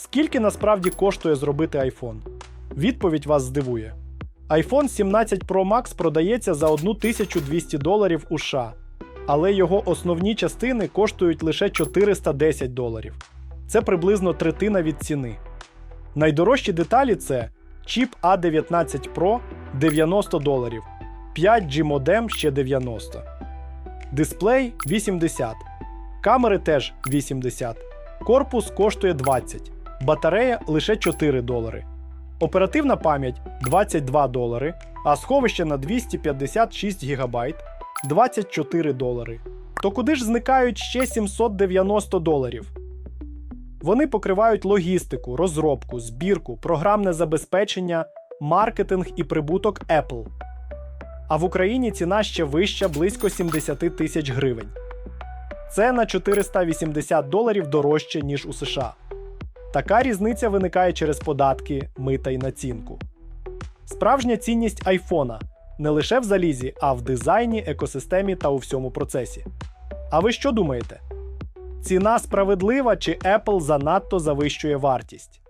Скільки насправді коштує зробити iPhone? Відповідь вас здивує. iPhone 17 Pro Max продається за 1200 доларів у США, але його основні частини коштують лише 410 доларів. Це приблизно третина від ціни. Найдорожчі деталі це чіп A19 Pro 90 доларів, 5G модем ще 90. Дисплей 80. Камери теж 80. Корпус коштує 20. Батарея лише 4 долари. Оперативна пам'ять 22 долари, а сховище на 256 ГБ 24 долари. То куди ж зникають ще 790 доларів? Вони покривають логістику, розробку, збірку, програмне забезпечення, маркетинг і прибуток Apple. А в Україні ціна ще вища близько 70 тисяч гривень. Це на 480 доларів дорожче, ніж у США. Така різниця виникає через податки, мита й націнку. Справжня цінність айфона не лише в залізі, а в дизайні, екосистемі та у всьому процесі. А ви що думаєте? Ціна справедлива чи Apple занадто завищує вартість?